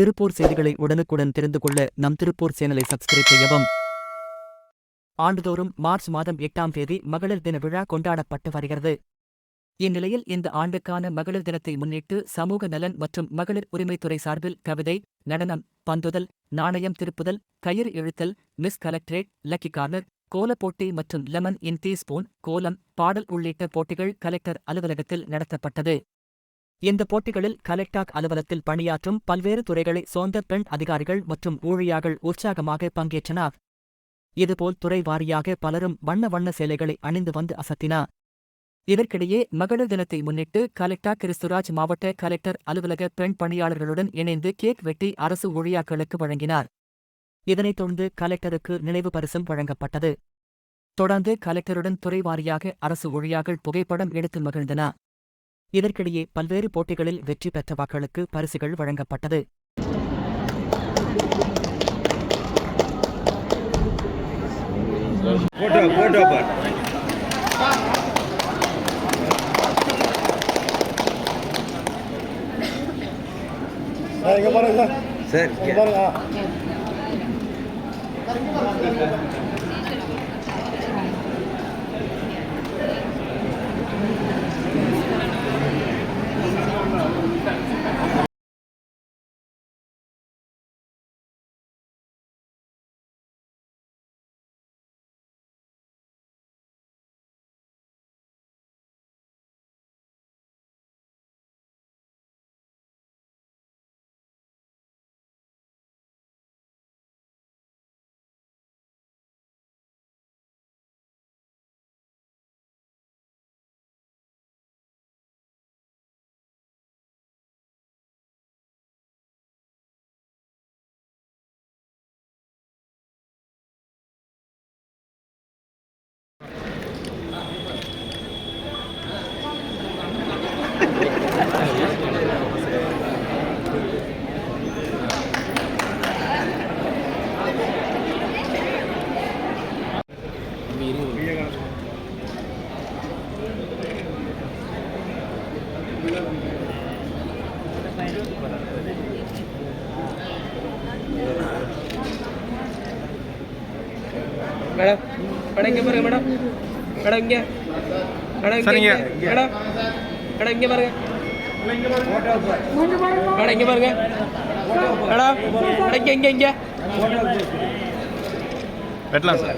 திருப்பூர் செய்திகளை உடனுக்குடன் தெரிந்து கொள்ள நம் திருப்பூர் சேனலை சப்ஸ்கிரைப் செய்யவும். ஆண்டுதோறும் மார்ச் மாதம் எட்டாம் தேதி மகளிர் தின விழா கொண்டாடப்பட்டு வருகிறது. இந்நிலையில் இந்த ஆண்டுக்கான மகளிர் தினத்தை முன்னிட்டு சமூக நலன் மற்றும் மகளிர் உரிமைத்துறை சார்பில் கவிதை நடனம் பந்துதல் நாணயம் திருப்புதல் கயிறு இழுத்தல் மிஸ் கலெக்டரேட் லக்கி கார்னர் கோலப்போட்டி மற்றும் லெமன் இன் டீஸ்பூன் கோலம் பாடல் உள்ளிட்ட போட்டிகள் கலெக்டர் அலுவலகத்தில் நடத்தப்பட்டது. இந்த போட்டிகளில் கலெக்டாக் அலுவலகத்தில் பணியாற்றும் பல்வேறு துறைகளை சோர்ந்த பெண் அதிகாரிகள் மற்றும் ஊழியார்கள் உற்சாகமாக பங்கேற்றனர். இதுபோல் துறை வாரியாக பலரும் வண்ண வண்ண சேலைகளை அணிந்து வந்து அசத்தினார். இதற்கிடையே மகளிர் தினத்தை முன்னிட்டு கலெக்டர் கிறிஸ்துராஜ் மாவட்ட கலெக்டர் அலுவலக பெண் பணியாளர்களுடன் இணைந்து கேக் வெட்டி அரசு ஊழியாக்களுக்கு வழங்கினார். இதனைத் தொடர்ந்து கலெக்டருக்கு நினைவு பரிசும் வழங்கப்பட்டது. தொடர்ந்து கலெக்டருடன் துறை வாரியாக அரசு ஊழியார்கள் புகைப்படம் எடுத்து மகிழ்ந்தனர். இதற்கிடையே பல்வேறு போட்டிகளில் வெற்றி பெற்ற வாக்களுக்கு பரிசுகள் வழங்கப்பட்டது. போட்டோ போட்டோ பார். Sir இங்க பாருங்க சார் சார் இங்க பாருங்க மேடம் மேடம் இங்கே பாருங்க மேடம் மேடம் இங்கே மேடம் இங்கே மேடம் மேடம் இங்கே பாருங்க மேடம் இங்கே பாருங்க மேடம் மேடம் இங்கே இங்கே இங்கே வெட்டலாம் சார்